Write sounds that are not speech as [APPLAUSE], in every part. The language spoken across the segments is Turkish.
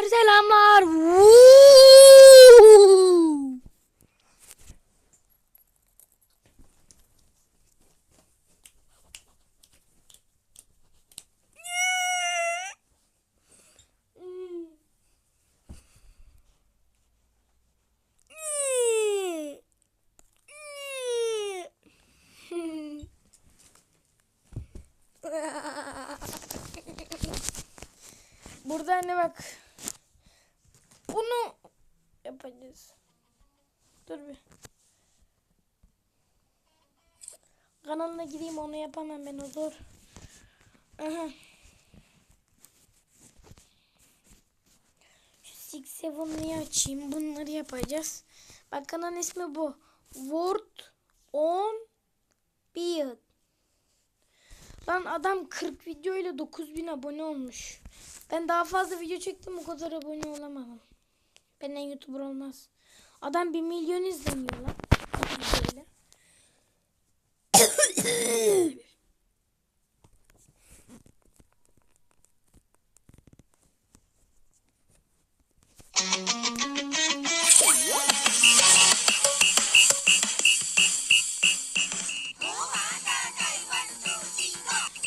Selamlar selamlar. Woo! Burada anne bak. Bunu yapacağız. Dur bir. Kanalına gireyim onu yapamam ben o zor. Aha. Şu Six Seven'lığı açayım. Bunları yapacağız. Bak kanalın ismi bu. Word on Beard. Lan adam 40 video ile 9000 abone olmuş. Ben daha fazla video çektim o kadar abone olamadım. Benden YouTuber olmaz. Adam 1 milyon izleniyor lan.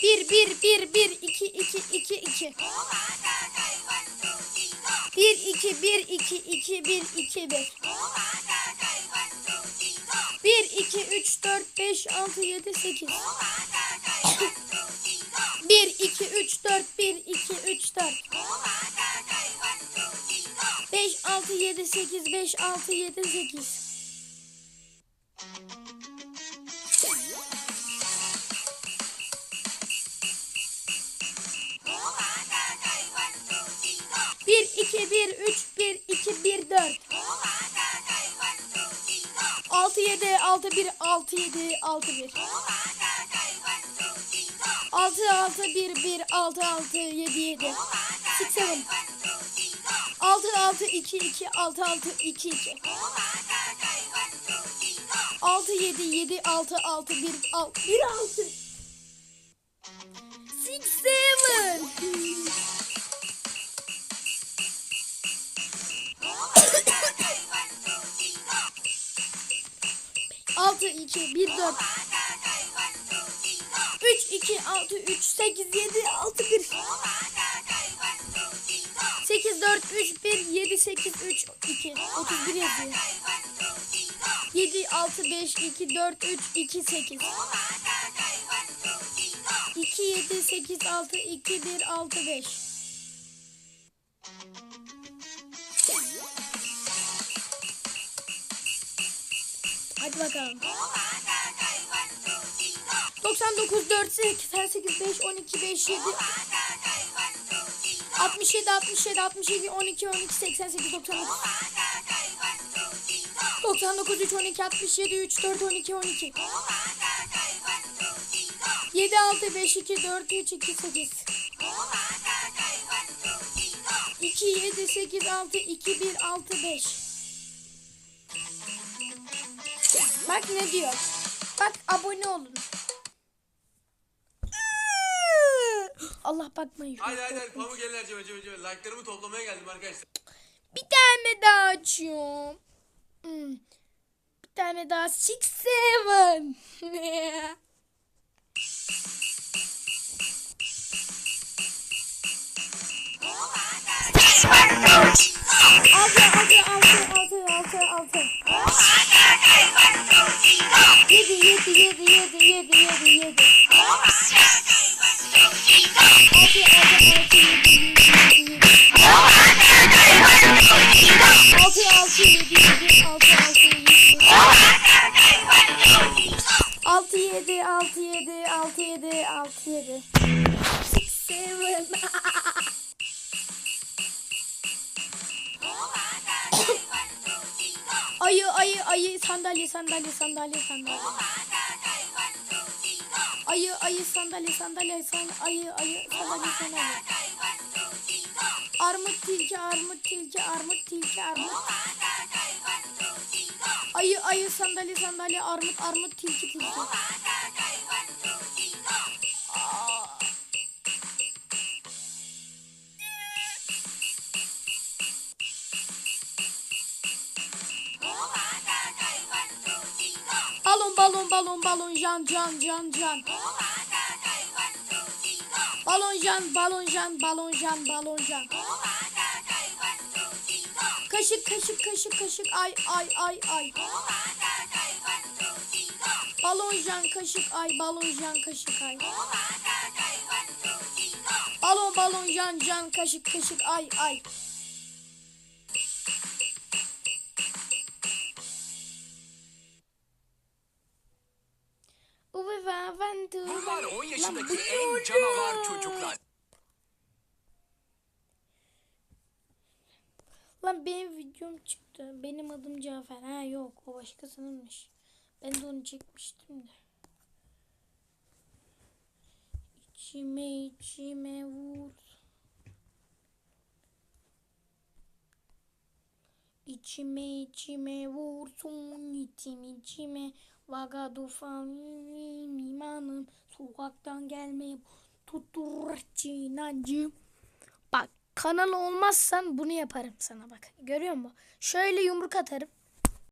Bir, bir, bir, bir, iki, iki, iki, iki. Bir, iki, bir, iki, iki, bir, iki, bir. Bir, iki, üç, dört, beş, altı, yedi, sekiz. Bir, iki, üç, dört, bir, iki, üç, dört. Beş, altı, yedi, sekiz, beş, altı, yedi, sekiz. Bir, iki, bir, üç, bir, iki, bir, dört. Altı, yedi, altı, bir, altı, yedi, altı, bir. Altı, altı, bir, bir, altı, altı, yedi, yedi. Six, seven. Altı, altı, iki, iki, altı, altı, iki, iki. Altı, yedi, yedi, altı, altı, bir, altı, bir, altı. Six, seven. Altı, iki, bir, dört. Üç, iki, altı, üç, sekiz, yedi, altı, bir. Sekiz, dört, üç, bir, yedi, sekiz, üç, iki. Otuz bir yazıyor. Yedi, altı, beş, iki, dört, üç, iki, sekiz. İki, yedi, sekiz, altı, iki, bir, altı, beş. Hadi bakalım. 99, 4, 88, 5, 12, 5, 7. 67, 67, 67, 12, 12, 88, 99. 99, 3, 12, 67, 3, 4, 12, 12. 7, 6, 5, 2, 4, 3, 2, 8. 2, 7, 8, 6, 2, 1, 6, 5. Bak ne diyor. Bak abone olun. Allah bakmayın. Haydi haydi pamuk eller cebe cebe cebe. Like'larımı toplamaya geldim arkadaşlar. Bir tane daha açıyorum. Hmm. Bir tane daha six seven. [LAUGHS] 7, 6, 7. 6, 7. ayı, ayı, ayı, sandalye, sandalye, sandalye, sandalye. Ayı, ayı, sandalye, sandalye, sandalye, ayı, ayı, sandalye, sandalye. Armut tilki, armut tilki, armut tilki, armut. Ayı, ayı, sandalye, sandalye, armut, armut, tilki, tilki. Balon balon balon can can can can. Balon can balon can balon can balon can. Kaşık kaşık kaşık kaşık ay ay ay ay. Balon can kaşık ay balon can kaşık ay. Balon balon can can kaşık kaşık ay ay. Yaşındaki en canavar çocuklar. Lan benim videom çıktı. Benim adım Cafer. Ha yok o başkasınınmış. Ben de onu çekmiştim de. İçime içime vur. İçime içime vursun içim içime Vagadu famim imanım Sokaktan gelmeye tuttur inancım Bak kanal olmazsan bunu yaparım sana bak. Görüyor musun? Şöyle yumruk atarım.